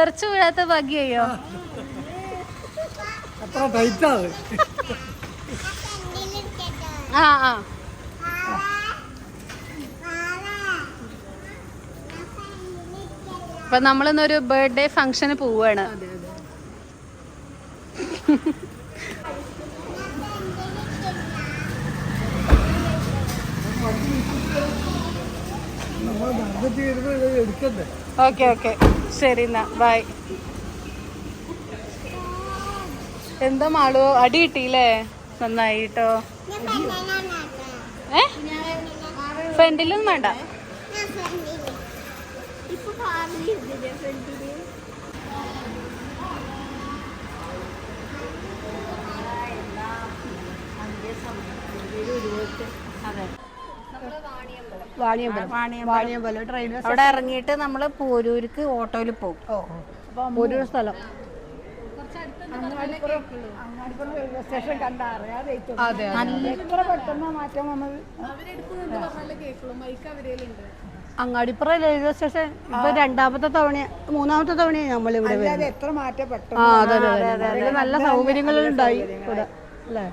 തെറിച്ചു വീഴാത്ത ഭാഗ്യയോ? ടൈറ്റാണ് ആ ആ. അപ്പൊ നമ്മളിന്നൊരു ബർത്ത്ഡേ ഫംഗ്ഷന് പോവാണ്. നമ്മൾ എടുക്കണ്ടേ? Okay okay. ശരി എന്നാ. ബൈ. എന്താ മാളു? അടി കിട്ടിയില്ലേ? നന്നായി കേട്ടോ ഏ ഫ്രണ്ടിലൊന്നും വേണ്ട. അതെ വാണിയമ്പലം. വാണിയമ്പലം. വാണിയമ്പലം ട്രെയിൻ അവിടെ ഇറങ്ങിയിട്ട് നമ്മൾ പോരൂർക്ക് ഓട്ടോയിൽ പോകും. പോരൂർ സ്ഥലം. അങ്ങാടിപ്പുറ റെയിൽവേ സ്റ്റേഷൻ അതെ അങ്ങാടിപ്പുറം റെയിൽവേ ഇപ്പൊ രണ്ടാമത്തെ തവണ മൂന്നാമത്തെ തവണയാണ് നമ്മളിവിടെ വരുന്നത്. എത്ര മാറ്റപ്പെട്ടു ആ അതെ അതെ അതെ നല്ല സൗകര്യങ്ങളുണ്ടായി ഇവിടെ അല്ലേ?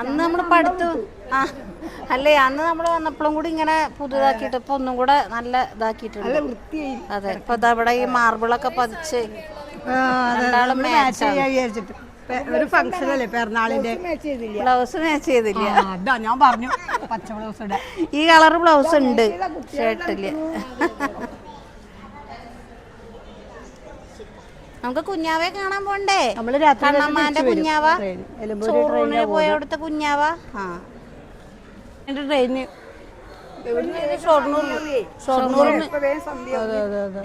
അന്ന് നമ്മൾ പഠിത്തു ആ അല്ലേ അന്ന് നമ്മൾ വന്നപ്പോഴും കൂടി ഇങ്ങനെ പുതുതാക്കിയിട്ട് ഇപ്പൊ ഒന്നും കൂടെ നല്ല ഇതാക്കിയിട്ടുണ്ട്. വൃത്തിയായി. അതെ ഇപ്പൊ ഇതാ ഇവിടെ ഈ മാർബിളൊക്കെ പതിച്ച് രണ്ടാളും വിചാരിച്ചിട്ട്. ഒരു ഫംഗ്ഷൻ അല്ലേ പെരുന്നാളിന്റെ? ബ്ലൗസ് മാച്ച് ചെയ്തില്ല. ആ, അതാ ഞാൻ പറഞ്ഞു. പച്ച ബ്ലൗസ് ഈ കളർ ബ്ലൗസ് ഉണ്ട്. ഷർട്ടിൽ. നമുക്ക് കുഞ്ഞാവെ കാണാൻ പോണ്ടേ? നമ്മൾ രാത്രി കണ്ണമ്മാന്റെ കുഞ്ഞാവ? ചോറൂണിന് പോയ അവിടുത്തെ കുഞ്ഞാവ? ആ. എന്റെ ട്രെയിന്. അതെ അതെ അതെ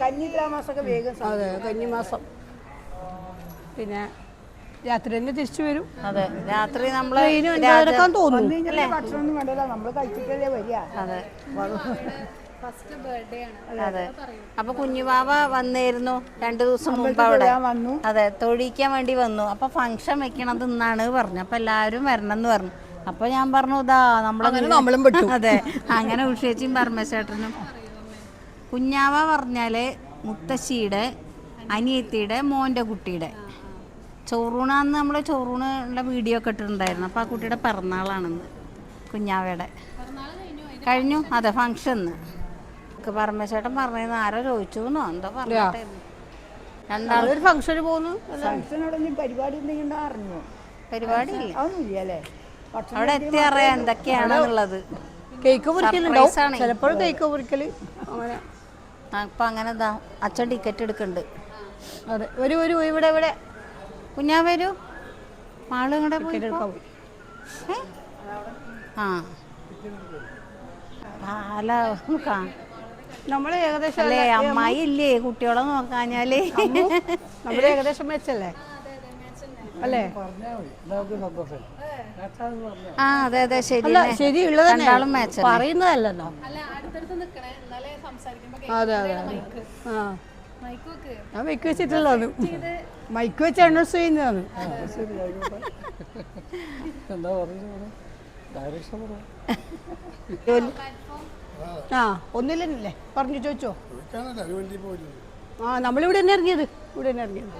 കന്നി താമസമൊക്കെ വേഗം അതെ കന്നിമാസം പിന്നെ രാത്രി തന്നെ തിരിച്ചു വരും. അതെ രാത്രി വണ്ടിക്കാൻ തോന്നുന്നു. വേണ്ടല്ലോ. നമ്മൾ കഴിച്ചിട്ടല്ലേ വരിക. അതെ. അതെ അപ്പൊ കുഞ്ഞുവാവ വന്നിരുന്നു രണ്ടു ദിവസം മുമ്പ് അവിടെ. വന്നു. അതെ തൊഴിക്കാൻ വേണ്ടി വന്നു. അപ്പൊ ഫംഗ്ഷൻ വെക്കണത് എന്നാണ് പറഞ്ഞു. അപ്പൊ എല്ലാവരും വരണം എന്ന് പറഞ്ഞു. അപ്പൊ ഞാൻ പറഞ്ഞു ഇതാ നമ്മളെ നമ്മളും പെട്ടു. അതെ അങ്ങനെ ഉഷേച്ചിയും പരമേശ്വരനും. കുഞ്ഞാവ പറഞ്ഞാൽ മുത്തശ്ശിയുടെ അനിയത്തിയുടെ മോന്റെ കുട്ടിയുടെ. ചോറൂണാന്ന് നമ്മൾ ചോറൂണുള്ള വീഡിയോ ഒക്കെ ഇട്ടിട്ടുണ്ടായിരുന്നു. അപ്പോൾ ആ കുട്ടിയുടെ പിറന്നാളാണെന്ന് കുഞ്ഞാവയുടെ. കഴിഞ്ഞു അതെ ഫംഗ്ഷന്ന് പരമേശ്വരൻ പറഞ്ഞത് ആരോ ചോദിച്ചു എന്നോ എന്തോ പറഞ്ഞിട്ട് രണ്ടാളും ഒരു ഫംഗ്ഷന് പോകുന്നു ഫംഗ്ഷനോടൊന്നും പരിപാടി എന്തെങ്കിലും അറിഞ്ഞു? പരിപാടി? ഇല്ല അതൊന്നുമില്ല അല്ലേ? അവിടെ എത്തി അറിയാം എന്തൊക്കെയാണെന്നുള്ളത്. കേക്ക് മുറിക്കലുണ്ടാവും ചിലപ്പോൾ കേക്ക് മുറിക്കൽ അങ്ങനെ. അപ്പൊ അങ്ങനെ എന്താ അച്ഛൻ ടിക്കറ്റ് എടുക്കുന്നുണ്ട്. അതെ. ഒരു ഒരു ഇവിടെ ഇവിടെ. കുഞ്ഞാ വരൂ. മാൾ ഇങ്ങടെ പോയി? ആ. ആ, അല്ല കാ നമ്മൾ ഏകദേശം അല്ലേ അമ്മായി ഇല്ലേ? കുട്ടികളെ നോക്കാഞ്ഞാലേ. നമ്മൾ ഏകദേശം വെച്ചല്ലേ അല്ലേ? ആ അതെ അതെ ശരി ശരിയുള്ളത് പറയുന്നതല്ലല്ലോ. അതെ അതെ. ആ. ഞാൻ മൈക്ക് വെച്ചിട്ടുള്ളതാണ്. മൈക്ക് വെച്ച് അനൗൺസ് ചെയ്യുന്നതാണ്. എന്താ പറയുന്നത്? ഡയറക്ഷൻ ആ ഒന്നില്ലേ പറഞ്ഞു ചോദിച്ചോ? ആ നമ്മളിവിടെ തന്നെ ഇറങ്ങിയത്. ഇവിടെ തന്നെ ഇറങ്ങിയത്.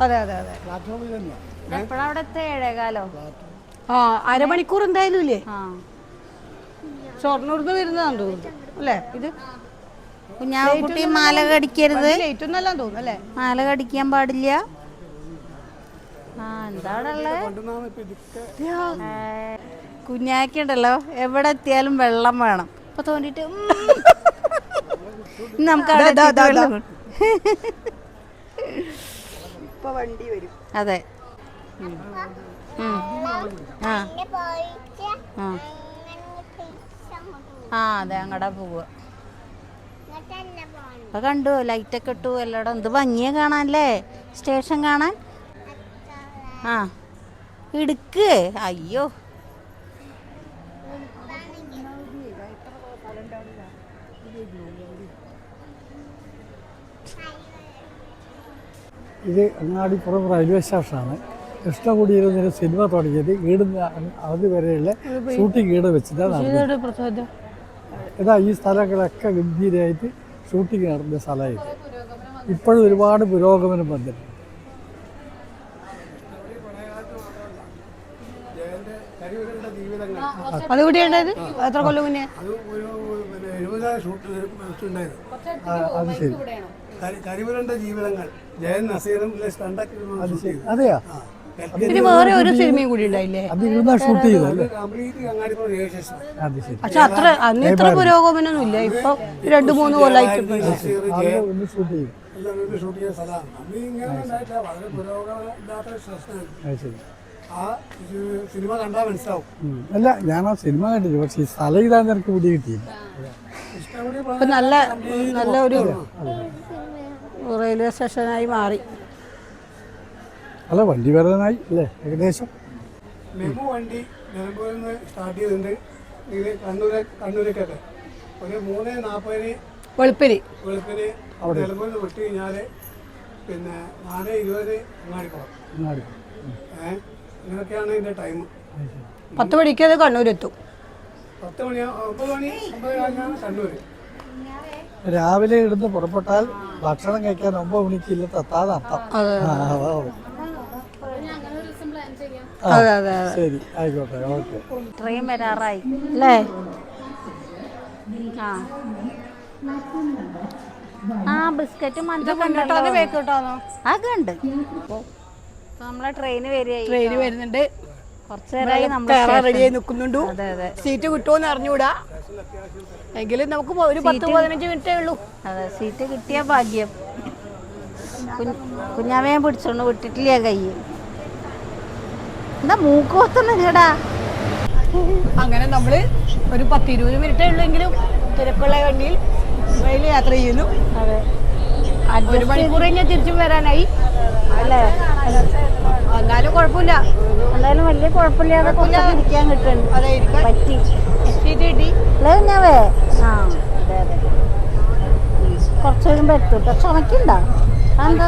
അതെ അതെ അതെ. ആ അരമണിക്കൂർ എന്തായാലും ഇല്ലേ? ആ. ഷൊർണൂർന്ന് വരുന്നതാന്ന് തോന്നുന്നു. അല്ലേ? ഇത്? കുഞ്ഞാവക്കുട്ടി മാല കടിക്കരുത്. ലേറ്റ് ഒന്നല്ല തോന്നുന്നു അല്ലേ? മാല കടിക്കാൻ പാടില്ല. ആ എന്താണുള്ളത് ഉണ്ടല്ലോ എവിടെ എത്തിയാലും വെള്ളം വേണം. അപ്പൊ തോന്നിട്ട്. നമുക്ക് അവിടെ ദാ, ദാ, എത്തിയിട്ട് ദാ. വെള്ളം ഇപ്പൊ വണ്ടി വരും. അതെ. ഉം. ഉം. ആ. ആ. ആ അതെ അങ്ങടെ പോവുക. അപ്പൊ കണ്ടു ലൈറ്റൊക്കെ ഇട്ടു എല്ലായിടും എന്ത് ഭംഗിയെ കാണാനല്ലേ? സ്റ്റേഷൻ കാണാൻ? ആ. ഇടുക്ക്. അയ്യോ. ഇത് അങ്ങാടിപ്പുറം റെയിൽവേ സ്റ്റേഷനാണ് കൃഷ്ണകുടിയിൽ നിന്ന് സിനിമ തുടങ്ങിയത് ഈടുന്ന അത് വരെയുള്ള ഷൂട്ടിംഗ് ഈട് വെച്ചിട്ടാണ് ഇതാ ഈ സ്ഥലങ്ങളൊക്കെ ഗംഭീരമായിട്ട് ഷൂട്ടിംഗ് നടന്ന സ്ഥലമായിരുന്നു. ഇപ്പോഴും ഒരുപാട് പുരോഗമനം വന്നിട്ടുണ്ട്. എത്ര കൊല്ലം മുന്നേ? അത് ശരി. കരിവരണ്ട ജീവിതങ്ങൾ. ജയൻ നസീറും അതെയാ? പിന്നെ വേറെ ഒരു സിനിമയും കൂടി ഉണ്ടായില്ലേ? അത് ഇരുന്നാ ഷൂട്ട് ചെയ്തല്ലേ അത് ശരി. പക്ഷെ അത്ര അന്ന് ഇത്ര പുരോഗമനമൊന്നും ഇല്ല ഇപ്പൊ രണ്ടു മൂന്ന് കൊല്ലായിട്ട് നസീർ ഒന്ന് ഷൂട്ട് ചെയ്തു അത് ശരി. ഇത് അല്ല ഞാൻ ആ സിനിമ കണ്ടില്ല പക്ഷെ ഈ സ്ഥലം ഇതാന്ന് എനിക്ക് പിടി കിട്ടിയില്ല. നല്ല നല്ല ഒരു റെയിൽവേ സ്റ്റേഷനായി മാറി. അല്ല വണ്ടി വരാനായി അല്ലേ? ഏകദേശം. മെമു വണ്ടി നിലമ്പൂരിൽ നിന്ന് സ്റ്റാർട്ട് ചെയ്തിട്ടുണ്ട്. ഇത് കണ്ണൂര് കണ്ണൂരേക്കൊക്കെ ഒരു മൂന്ന് നാൽപ്പതിന് വെളുപ്പിന്. വെളുപ്പിന് നിലമ്പൂരിൽ നിന്ന് വിട്ട് കഴിഞ്ഞാൽ പിന്നെ നാല് ഇരുപത് അങ്ങാടി ഏഹ് ഇങ്ങനെയൊക്കെയാണ് ഇതിന്റെ ടൈം പത്ത് മണിക്ക് അത് കണ്ണൂരെത്തും. പത്ത് മണി ഒമ്പത് മണി ഒമ്പത് കഴിഞ്ഞാണ് കണ്ണൂർ രാവിലെ ഇടുന്ന് പുറപ്പെട്ടാൽ ഭക്ഷണം കഴിക്കാൻ ഒമ്പത് മണിക്ക് ഇല്ലത്ത് എത്താതെ അർത്ഥം ശരി ആയിക്കോട്ടെ ഓക്കെ. ട്രെയിൻ വരാറായി. അല്ലേ ആ. ആ ബിസ്ക്കറ്റും മഞ്ചൊക്കെ ഉണ്ട്. നമ്മളെ ട്രെയിൻ വരികയായി ട്രെയിൻ വരുന്നുണ്ട്. റെഡിയായി നിൽക്കുന്നുണ്ടു. സീറ്റ് കിട്ടുമോന്ന് അറിഞ്ഞൂടാ എങ്കിലും നമുക്ക് ഒരു പത്ത് പതിനഞ്ച് മിനിറ്റേ ഉള്ളൂ. അതെ സീറ്റ് കിട്ടിയ ഭാഗ്യം. കുഞ്ഞ് കുഞ്ഞാവയെ പിടിച്ചോണ്ട് വിട്ടിട്ടില്ല കൈ എന്താ മൂക്ക് അങ്ങനെ നമ്മൾ ഒരു പത്ത് ഇരുപത് മിനിറ്റേ ഉള്ളെങ്കിലും തിരക്കുള്ള വണ്ടിയിൽ റെയിൽ യാത്ര ചെയ്യുന്നു. അതെ. ഒരു മണിക്കൂർ കഴിഞ്ഞാൽ തിരിച്ചും വരാനായി. അല്ലേ? എന്നാലും കുഴപ്പമില്ല. എന്തായാലും വലിയ കുഴപ്പമില്ലാതെ കുറച്ചൊക്കെ ഇരിക്കാൻ കിട്ടുന്നുണ്ട് പറ്റി കിട്ടി ആ. അതെ അതെ. കുറച്ച് കഴിയുമ്പോൾ എത്തും കേട്ടോ ചുമക്കുണ്ടോ. എന്താ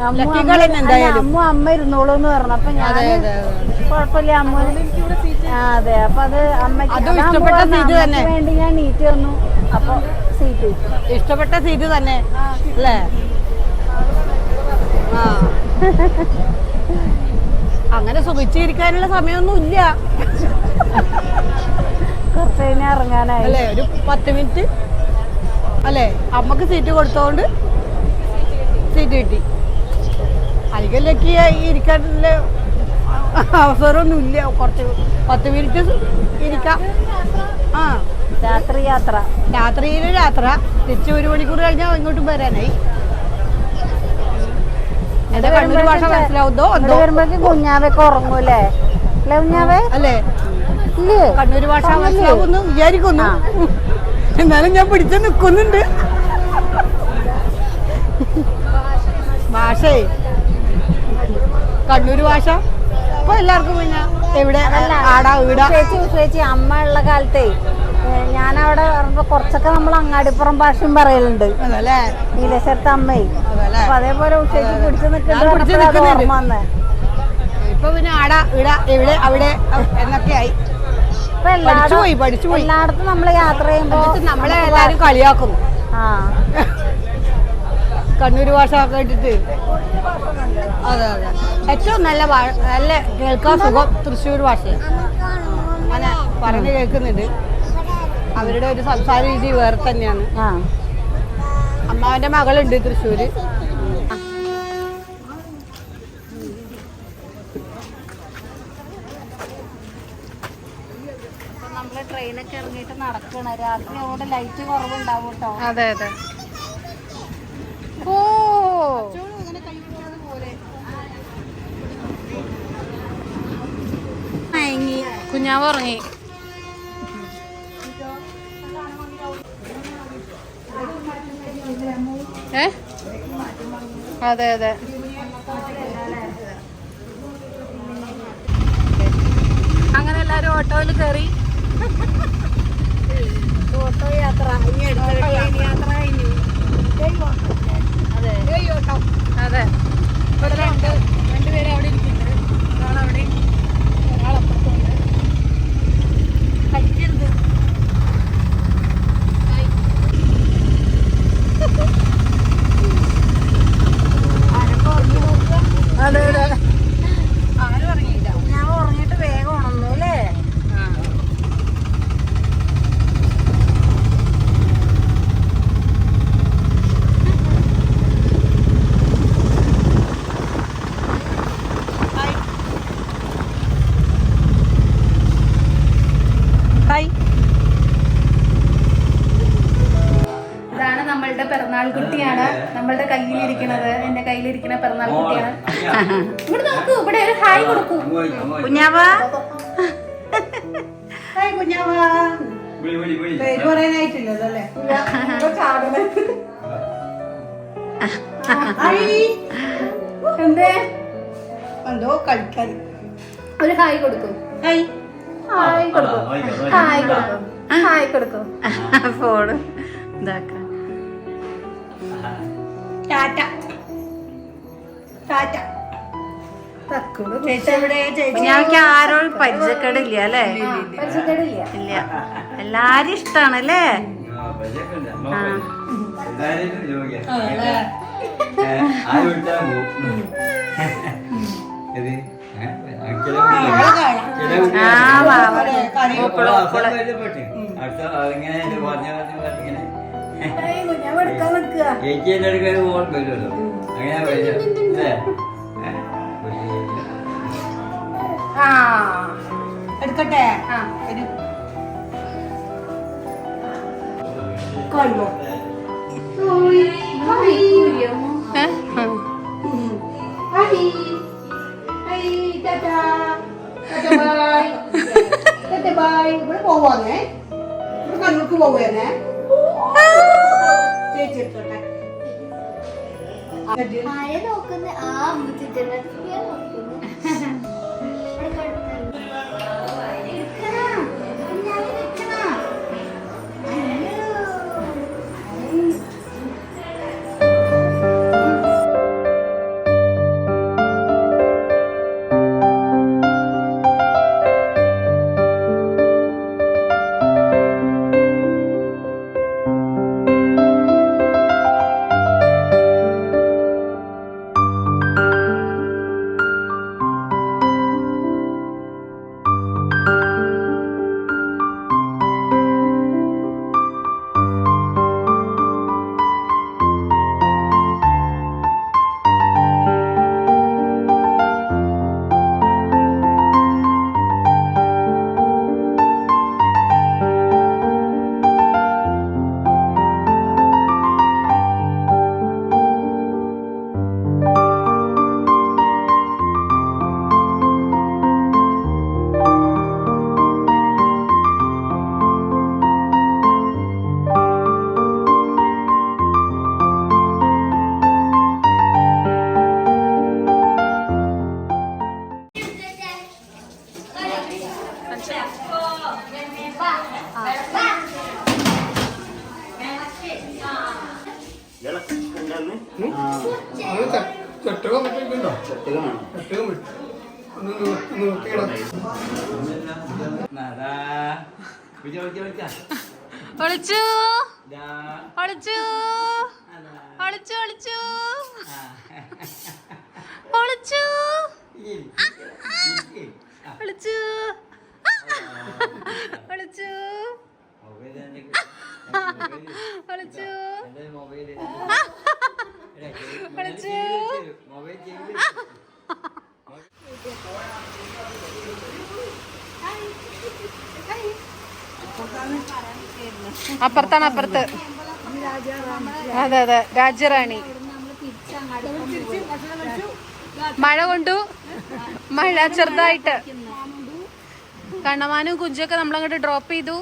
അമ്മ-. അമ്മ ഇരുന്നോളൂ എന്ന് പറഞ്ഞു. അപ്പൊ ഞാൻ കുഴപ്പമില്ല അമ്മ. ആ, അതെ. അപ്പൊ അത് അമ്മയ്ക്ക്. വേണ്ടി ഞാൻ നീറ്റ് വന്നു. അപ്പൊ സീറ്റ് ഇഷ്ടപ്പെട്ട സീറ്റ് തന്നെ. അല്ലേ? ആ. അങ്ങനെ സുഖിച്ചിരിക്കാനുള്ള സമയമൊന്നും ഇല്ല കുറച്ച് കഴിഞ്ഞാൽ ഇറങ്ങാനായി. അല്ലേ ഒരു പത്ത് മിനിറ്റ്. അല്ലേ അമ്മയ്ക്ക് സീറ്റ് കൊടുത്തോണ്ട് സീറ്റ് കിട്ടി. അധികം ലക്കി ഇരിക്കാനുള്ള അവസരമൊന്നും ഇല്ല കുറച്ച് പത്ത് മിനിറ്റ് ഇരിക്കാം. ആ. രാത്രി യാത്ര. രാത്രിയിലെ യാത്ര. തിരിച്ച് ഒരു മണിക്കൂർ കഴിഞ്ഞാൽ ഇങ്ങോട്ടും വരാനായി. വരുമ്പോഴേക്കും കുഞ്ഞാവൊക്കെ ഉറങ്ങൂലേ അല്ലേ കുഞ്ഞാവേ? അല്ലേ? ഇല്ലേ? കണ്ണൂർ ഭാഷ പറഞ്ഞില്ലേ? മനസ്സിലാവുന്നു വിചാരിക്കുന്നു. എന്നാലും ഞാൻ പിടിച്ചു നിൽക്കുന്നുണ്ട് ഭാഷേ. കണ്ണൂർ ഭാഷ. ഇപ്പൊ എല്ലാവർക്കും പിന്നെ എവിടെ? ആടാ വീടാ. ചേച്ചി ചേച്ചി അമ്മ ഉള്ള കാലത്തേ ഞാൻ അവിടെ കുറച്ചൊക്കെ നമ്മൾ അങ്ങാടിപ്പുറം ഭാഷയും പറയലുണ്ട്. നീലേശ്വരത്തെ അമ്മേ. അതല്ലേ? അപ്പൊ അതേപോലെ ഉച്ചയ്ക്ക് പിടിച്ചു നിൽക്കുന്നത്. ഓർമ്മ വന്നേ. ഇപ്പൊ പിന്നെ ആട ഇട എവിടെ അവിടെ എല്ലായിടത്തും നമ്മൾ യാത്ര ചെയ്യുമ്പോ നമ്മളെ എല്ലാരും കളിയാക്കുന്നു ആ. കണ്ണൂർ ഭാഷ കേട്ടിട്ട്. അതെ അതെ. ഏറ്റവും നല്ല നല്ല കേൾക്കാൻ സുഖം തൃശ്ശൂർ ഭാഷയാണ് അങ്ങനെ പറഞ്ഞു കേൾക്കുന്നുണ്ട്. അവരുടെ ഒരു സംസാര രീതി വേറെ തന്നെയാണ്. ആ. അമ്മാവന്റെ മകളുണ്ട് തൃശ്ശൂര്. നമ്മൾ ട്രെയിനൊക്കെ ഇറങ്ങിയിട്ട് നടക്കണ. രാത്രി അവിടെ ലൈറ്റ് കുറവുണ്ടാവും കേട്ടോ അതെ അതെ. ഓ. കുഞ്ഞാവ് ഉറങ്ങി. അതെ അതെ. അങ്ങനെ എല്ലാരും ഓട്ടോയിൽ കയറി. ഓട്ടോ യാത്ര. യാത്ര. കഴിഞ്ഞു. അതെ. അതെ. ഇവിടെ രണ്ട് രണ്ടുപേരും അവിടെ ഇരിക്കുന്നുണ്ട് ഒരാളവിടെ ഒരാളപ്പുറത്തുണ്ട് കഴിക്കരുത് അതെ അതെ ആരും ഇറങ്ങിയില്ല ഞാൻ ഉറങ്ങിയിട്ട് വേഗം ഉണർന്നു അല്ലേ ഹായ് ഇതാണ് നമ്മളുടെ പിറന്നാൾ കുട്ടിയാണ് നമ്മളുടെ കയ്യിലിരിക്കുന്നത് എന്റെ കയ്യിലിരിക്കുന്ന പിറന്നാൾ കുട്ടിയാണ്. ഇവിടെ നോക്കൂ ഇവിടെ ഒരു ഹായ് കൊടുക്കൂ. കുഞ്ഞാവാ. ഹായ് കുഞ്ഞാവാ. പേര് പറയാനായിട്ടില്ലല്ലോ അല്ലേ? എന്തേ? എന്തോ കളിക്കാൻ. ഒരു ഹായ് കൊടുക്കൂ. ഹായ്. ഹായ് കൊടുക്കും. ഹായ് കൊടുക്കും. ഹായ് കൊടുക്കും. ഫോണ് ഇതാക്കാം. ടാറ്റ. ടാറ്റ. ആരോടും പരിചയക്കേടില്ല അല്ലേ? ഇല്ല എല്ലാരും ഇഷ്ടാണ് അല്ലേ ആ നിൽക്കുക ചേച്ചി എന്റെ അടുക്കൽ ഓർമ്മ വരുമല്ലോ അങ്ങനെ? ആ എടുക്കട്ടെ പോവാന്നേ കണ്ണൂർക്ക് പോവുകയാണേ ചേച്ചി എടുത്തോട്ടെ ആരെ നോക്കുന്നെ? ആ അമ്മച്ചിട്ടനെ ചെട്ടുകം വിട്ടിട്ടുണ്ടോ ചെട്ടുകം വിട്ടു ഒന്ന് വിളിക്കാം. ഒളിച്ചു. ഒളിച്ചു. ഒളിച്ചു ഒളിച്ചു. ഒളിച്ചു. ഒളിച്ചു. ഒളിച്ചു. വിളിച്ചു. ചെയ്ത് അപ്പുറത്താണ് അപ്പുറത്ത്. അതെ അതെ. രാജ്യറാണി. മഴ കൊണ്ടു. മഴ ചെറുതായിട്ട്. കണ്ണമാനും കുഞ്ചൊക്കെ നമ്മളങ്ങോട്ട് ഡ്രോപ്പ് ചെയ്തു.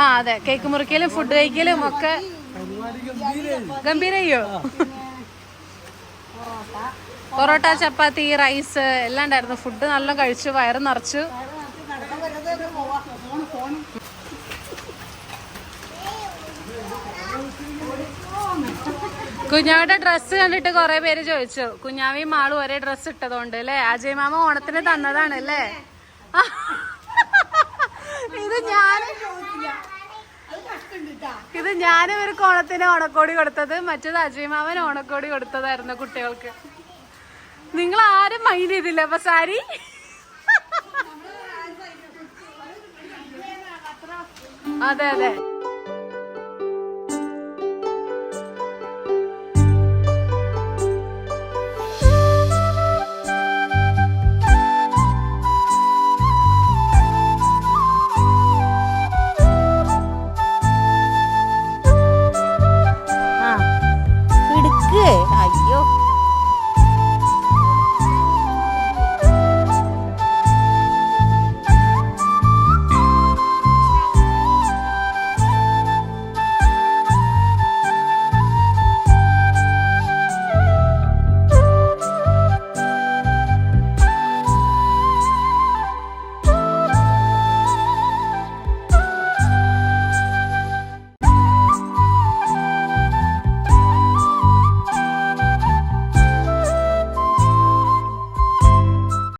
ആ അതെ. കേക്ക് മുറിക്കലും ഫുഡ് കഴിക്കലും ഒക്കെ ഗംഭീരയ്യോ പൊറോട്ട ചപ്പാത്തി റൈസ് എല്ലാം ഉണ്ടായിരുന്നു. ഫുഡ് നല്ല കഴിച്ചു വയറ് നിറച്ചു. കുഞ്ഞാവിടെ ഡ്രസ്സ് കണ്ടിട്ട് കുറെ പേര് ചോദിച്ചു. കുഞ്ഞാവിയും മാളും ഒരേ ഡ്രസ്സ് ഇട്ടതുകൊണ്ട് അല്ലേ? അജയ് മാമ ഓണത്തിന് തന്നതാണ് അല്ലേ? ഇത് ഞാൻ ഇത് ഞാൻ ഇവർക്ക് ഓണത്തിന് ഓണക്കോടി കൊടുത്തത് മറ്റേത് അജയ് മാമൻ ഓണക്കോടി കൊടുത്തതായിരുന്നു കുട്ടികൾക്ക്. നിങ്ങൾ ആരും മൈൻഡ് ചെയ്തില്ല അപ്പൊ സാരി? അതെ അതെ.